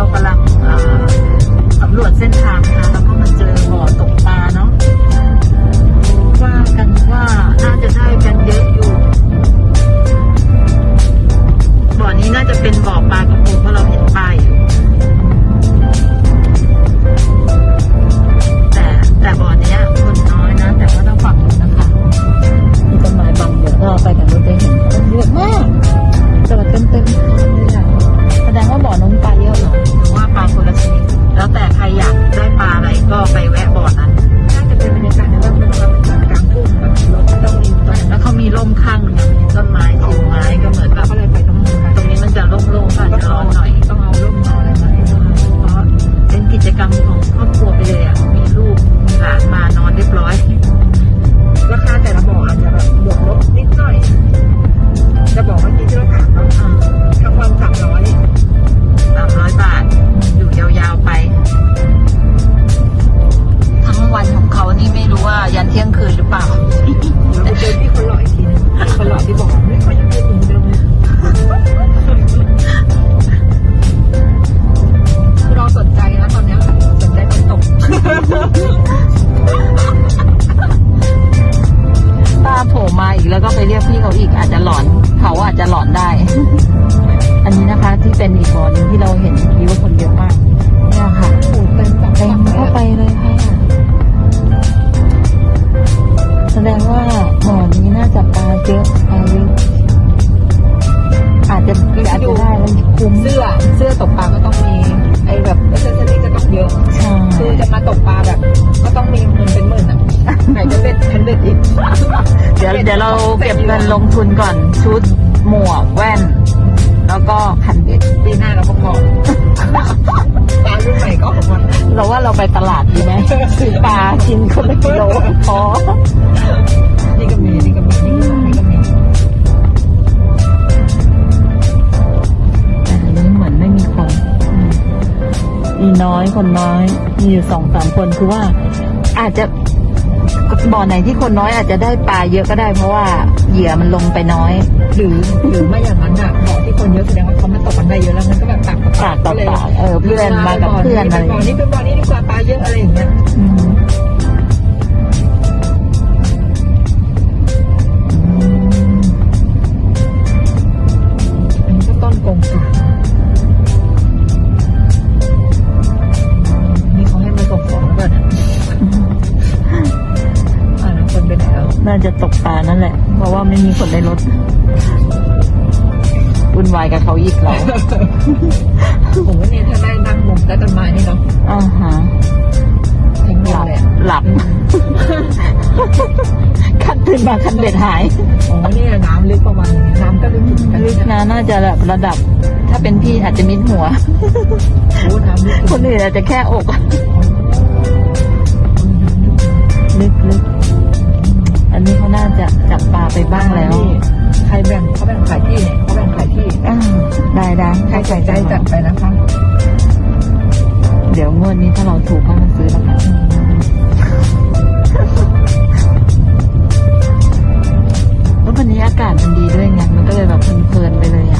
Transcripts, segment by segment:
เรากำลังสำรวจเส้นทางนะคะแล้วก็มาเจอบ่อตกปลาเนาะว่ากันว่าน่าจะได้กันเยอะอยู่ มาอีกแล้วก็ไปเรียกพี่เขาอีกอาจจะหลอน เขาอาจจะหลอนได้ อันนี้นะคะที่เป็นอีกบ่อหนึงที่เราเห็นคิดว่าคนเยอะมากเนี่ยค่ะโอ้โหเป็นสองเต็ฝั่มงเข้าไปเลยค่ะ แสดงว่าบ่อนี้น่าจะปลาเยอะปลาเยอะอาจจะอาจจะได้แล้วคุ้มเสื้อเสื้อตกปลาก็ต้องมีไอ้แบบเอเซอรี่จะต้องเยอะใช่คือจะมาตกปลาแบบ ก็ต้องมีเงินเป็นหมื่นอะ เบ็ดอีกเดี๋ยวเดี๋ยวเราเก็บเงินลงทุนก่อน ชุดหมวกแว่น แล้วก็คันเบ็ดปีหน้าเราก็พอปลารุ่นใหม่ก็ออกมาเราว่าเราไปตลาดดีไหมซื้อปลาชิ้นคนละกิโลพอนี่ก็มีนี่ก็มีนี่ก็มีแต่อันนี้เหมือนไม่มีคนอืมมีน้อยคนน้อย มีอยู่สองสามคนคือว่าอาจจะ บ่อไหนที่คนน้อยอาจจะได้ปลาเยอะก็ได้เพราะว่าเหยื่อมันลงไปน้อย หรือหรือไม่อย่างนั้นอะบ่อที่คนเยอะแสดงว่าเขามาตกกันได้เยอะแล้วมันก็แบบปากต่อปากต่อปากเออเพื่อนมากับเพื่อนอะไร บ่อนี้เป็นบ่อนี้ดีกว่าปลาเยอะ นแล้วน่าจะตกปลานั่นแหละ เพราะว่าไม่มีคนในรถวุ่นวายกับเขาอีกเราผมว่าเนี่ยถ้าได้นั่งมุมใต้ต้นไม้นี่เนาะอ่าฮะทิ้งหเราลับเลยอะหลับคันตื่นมาคันเบ็ดหายอ๋อเนี่ยน้ำลึกประมาณนี้น้ำก็ลึกถึงกันลึกนะน่าจะแบบระดับ ถ้าเป็นพี่อาจจะมิดหัวโอ้น้ำลึกคนอื่นอาจจะแค่อกลึกลึกอั นนี้เขาน่าจะจับปลาไปบ้างแล้ว ใครแบ่งเขาแบ่งขายที่เนี่ยเขาแบ่งขายที่อ่าได้ได้ใครใส่ใจจัดไปนะคะ เดี๋ยวงวดนี้ถ้าเราถูกก็มาซื้อแล้วกันแล้ววันนี้อากาศมันดีด้วยไงมันก็เลยแบบเพลินๆไปเลยอะ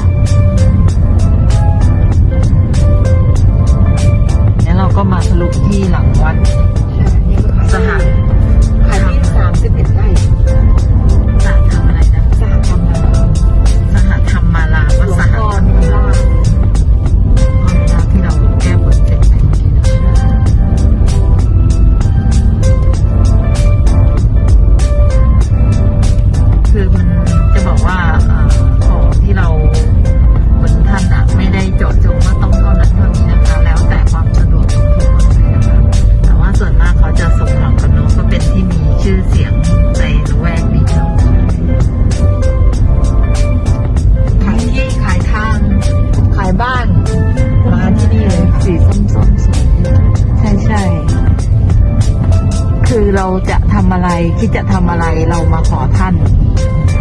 อะไร คิดจะทำอะไรเรามาขอท่าน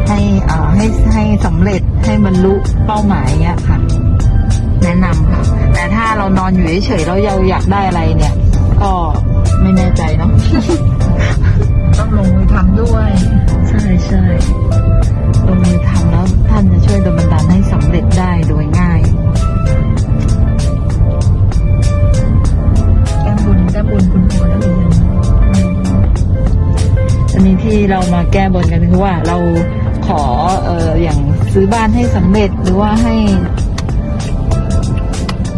ให้อ่าให้ให้สำเร็จให้บรรลุเป้าหมายเนี้ยค่ะ แนะนำค่ะ แต่ถ้าเรานอนอยู่เฉยๆแล้วเราอยากได้อะไรเนี่ย ก็ไม่แน่ใจเนาะ ต้องลงมือทำด้วย ใช่ใช่ เรามาแก้บนกันคือว่าเราขอเอออย่างซื้อบ้านให้สำเร็จหรือว่าให้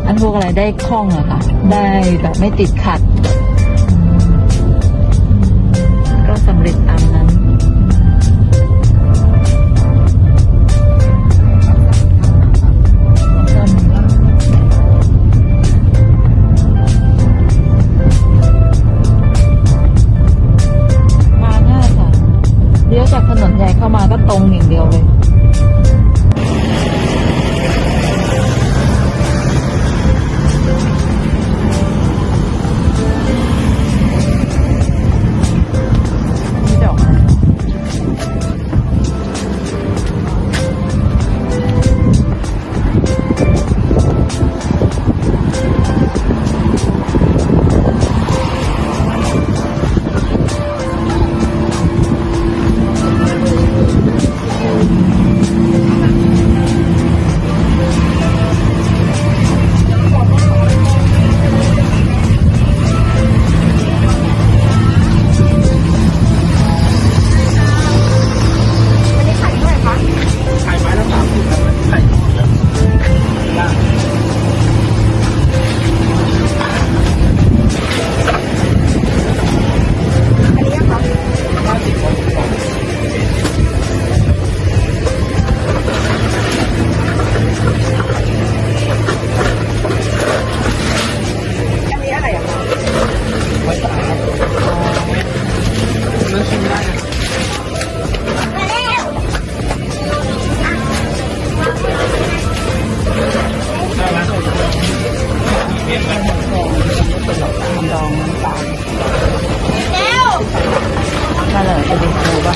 อันพวกอะไรได้คล่องอะค่ะ ได้แบบไม่ติดขัด ลี้ยวจากถนนใหญ่เข้ามาก็ตรงอย่างเดียวเลย ดองน้ำตาลเร็วมาเลยจะดึงดูป่ะ